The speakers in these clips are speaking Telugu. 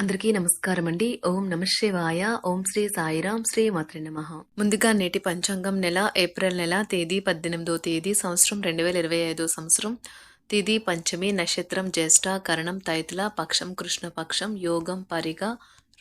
అందరికీ నమస్కారం అండి ఓం నమశివాయ ఓం శ్రీ సాయిరాం శ్రీ మాత్రి నమ. ముందుగా నేటి పంచాంగం నెల ఏప్రిల్ నెల తేదీ పద్దెనిమిదో తేదీ సంవత్సరం రెండు వేల ఇరవై ఐదో సంవత్సరం. తిథి పంచమి నక్షత్రం జ్యేష్ఠ కరణం తైతుల పక్షం కృష్ణపక్షం యోగం పరిగ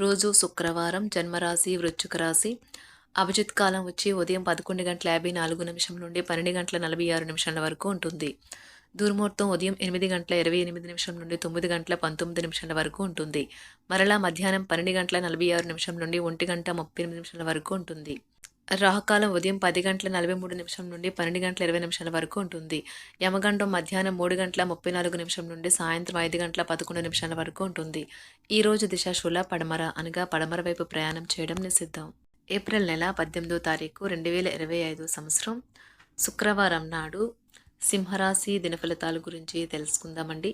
రోజు శుక్రవారం జన్మరాశి వృశ్చిక రాశి. అభిజిత్ కాలం వచ్చి ఉదయం పదకొండు గంటల యాభై నాలుగు నిమిషం నుండి పన్నెండు గంటల నలభై ఆరు నిమిషాల వరకు ఉంటుంది. దుర్ముహూర్తం ఉదయం ఎనిమిది గంటల ఇరవై ఎనిమిది నిమిషం నుండి తొమ్మిది గంటల పంతొమ్మిది నిమిషాల వరకు ఉంటుంది. మరలా మధ్యాహ్నం పన్నెండు గంటల నలభై ఆరు నిమిషం నుండి ఒంటి గంట ముప్పై ఎనిమిది నిమిషాల వరకు ఉంటుంది. రాహకాలం ఉదయం పది గంటల నలభై మూడు నిమిషం నుండి పన్నెండు గంటల ఇరవై నిమిషాల వరకు ఉంటుంది. యమగండం మధ్యాహ్నం మూడు గంటల ముప్పై నాలుగు నిమిషం నుండి సాయంత్రం ఐదు గంటల పదకొండు నిమిషాల వరకు ఉంటుంది. ఈ రోజు దిశ శూల పడమర అనగా పడమర వైపు ప్రయాణం చేయడం నిషిద్ధం. ఏప్రిల్ నెల పద్దెనిమిదో తారీఖు రెండు వేల ఇరవై ఐదు సంవత్సరం. శుక్రవారం నాడు సింహరాశి దినఫలితాల గురించి తెలుసుకుందామండి.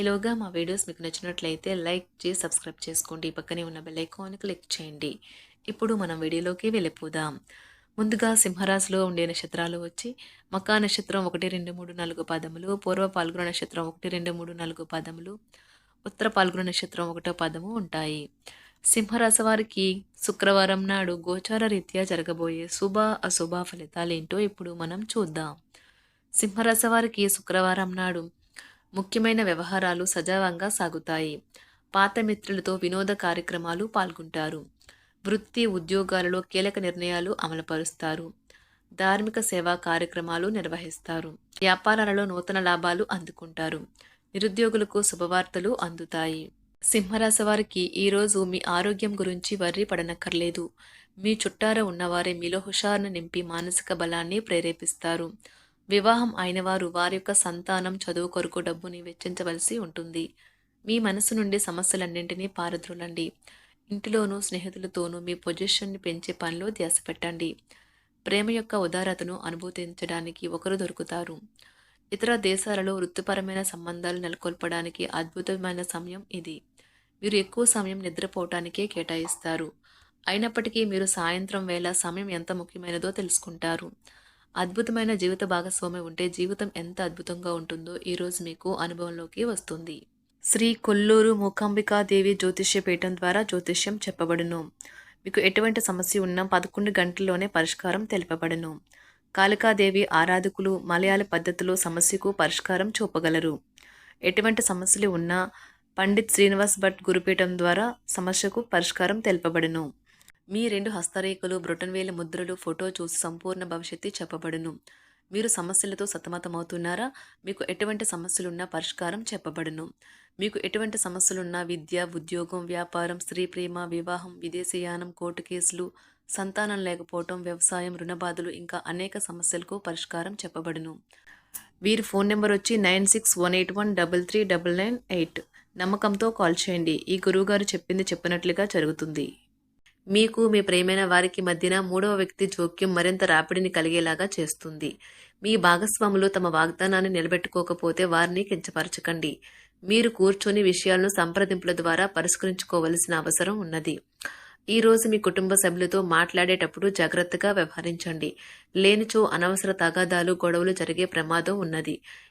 ఈలోగా మా వీడియోస్ మీకు నచ్చినట్లయితే లైక్ చేసి సబ్స్క్రైబ్ చేసుకోండి. పక్కనే ఉన్న బెల్ ఐకాన్ క్లిక్ చేయండి. ఇప్పుడు మనం వీడియోలోకి వెళ్ళిపోదాం. ముందుగా సింహరాశిలో ఉండే నక్షత్రాలు వచ్చి మకా నక్షత్రం ఒకటి రెండు మూడు నాలుగు పదములు పూర్వ పాల్గొన నక్షత్రం ఒకటి రెండు మూడు నాలుగు పదములు ఉత్తర పాల్గొన నక్షత్రం ఒకటో పదము ఉంటాయి. సింహరాశి వారికి శుక్రవారం నాడు గోచార రీత్యా జరగబోయే శుభ అశుభ ఫలితాలేంటో ఇప్పుడు మనం చూద్దాం. సింహరాశివారికి శుక్రవారం నాడు ముఖ్యమైన వ్యవహారాలు సజావంగా సాగుతాయి. పాత మిత్రులతో వినోద కార్యక్రమాలు పాల్గొంటారు. వృత్తి ఉద్యోగాలలో కీలక నిర్ణయాలు అమలుపరుస్తారు. ధార్మిక సేవా కార్యక్రమాలు నిర్వహిస్తారు. వ్యాపారాలలో నూతన లాభాలు అందుకుంటారు. నిరుద్యోగులకు శుభవార్తలు అందుతాయి. సింహరాశి వారికి ఈరోజు మీ ఆరోగ్యం గురించి వర్రి పడనక్కర్లేదు. మీ చుట్టార ఉన్నవారే మీలో హుషారును నింపి మానసిక బలాన్ని ప్రేరేపిస్తారు. వివాహం అయినవారు వారి యొక్క సంతానం చదువు కొరకు డబ్బుని వెచ్చించవలసి ఉంటుంది. మీ మనసు నుండి సమస్యలన్నింటినీ పారద్రోలండి. ఇంటిలోనూ స్నేహితులతోనూ మీ పొజిషన్ని పెంచే పనిలో ధ్యాస పెట్టండి. ప్రేమ యొక్క ఉదారతను అనుభూతించడానికి ఒకరు దొరుకుతారు. ఇతర దేశాలలో వృత్తిపరమైన సంబంధాలు నెలకొల్పడానికి అద్భుతమైన సమయం ఇది. మీరు ఎక్కువ సమయం నిద్రపోవటానికే కేటాయిస్తారు. అయినప్పటికీ మీరు సాయంత్రం వేళ సమయం ఎంత ముఖ్యమైనదో తెలుసుకుంటారు. అద్భుతమైన జీవిత భాగస్వామి ఉంటే జీవితం ఎంత అద్భుతంగా ఉంటుందో ఈరోజు మీకు అనుభవంలోకి వస్తుంది. శ్రీ కొల్లూరు మూకాంబికాదేవి జ్యోతిష్య పీఠం ద్వారా జ్యోతిష్యం చెప్పబడును. మీకు ఎటువంటి సమస్య ఉన్నా పదకొండు గంటల్లోనే పరిష్కారం తెలుపబడును. కాళికాదేవి ఆరాధకులు మలయాళ పద్ధతిలో సమస్యకు పరిష్కారం చూపగలరు. ఎటువంటి సమస్యలు ఉన్నా పండిత్ శ్రీనివాస్ భట్ గురుపీఠం ద్వారా సమస్యకు పరిష్కారం తెలుపబడును. మీ రెండు హస్తరేఖలు బ్రొటన్వేల ముద్రలు ఫోటో చూసి సంపూర్ణ భవిష్యత్తు చెప్పబడును. మీరు సమస్యలతో సతమతమవుతున్నారా? మీకు ఎటువంటి సమస్యలున్నా పరిష్కారం చెప్పబడును. మీకు ఎటువంటి సమస్యలున్నా విద్య ఉద్యోగం వ్యాపారం స్త్రీ ప్రేమ వివాహం విదేశీయానం కోర్టు కేసులు సంతానం లేకపోవటం వ్యవసాయం రుణబాధలు ఇంకా అనేక సమస్యలకు పరిష్కారం చెప్పబడును. వీరి ఫోన్ నెంబర్ వచ్చి nine six one eight one double three double nine eight. నమ్మకంతో కాల్ చేయండి. ఈ గురువుగారు చెప్పింది చెప్పినట్లుగా జరుగుతుంది. మీకు మీ ప్రేమైన వారికి మధ్యన మూడవ వ్యక్తి జోక్యం మరింత రాపిడిని కలిగేలాగా చేస్తుంది. మీ భాగస్వాములు తమ వాగ్దానాన్ని నిలబెట్టుకోకపోతే వారిని కించపరచకండి. మీరు కూర్చొని విషయాలను సంప్రదింపుల ద్వారా పరిష్కరించుకోవలసిన అవసరం ఉన్నది. ఈ రోజు మీ కుటుంబ సభ్యులతో మాట్లాడేటప్పుడు జాగ్రత్తగా వ్యవహరించండి. లేనిచో అనవసర తగాదాలు గొడవలు జరిగే ప్రమాదం ఉన్నది.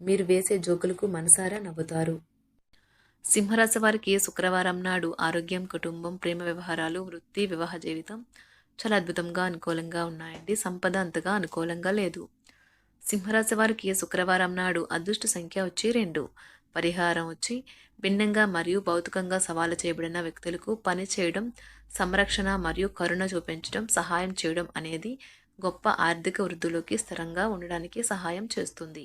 మీరు వేసే జోకులకు మనసారా నవ్వుతారు. సింహరాశి వారికి శుక్రవారం నాడు ఆరోగ్యం కుటుంబం ప్రేమ వ్యవహారాలు వృత్తి వివాహ జీవితం చాలా అద్భుతంగా అనుకూలంగా ఉన్నాయండి. సంపద అంతగా అనుకూలంగా లేదు. సింహరాశి వారికి శుక్రవారం నాడు అదృష్ట సంఖ్య వచ్చి రెండు. పరిహారం వచ్చి భిన్నంగా మరియు భౌతికంగా సవాలు చేయబడిన వ్యక్తులకు పని చేయడం సంరక్షణ మరియు కరుణ చూపించడం సహాయం చేయడం అనేది గొప్ప ఆర్థిక వృద్ధిలోకి స్థిరంగా ఉండడానికి సహాయం చేస్తుంది.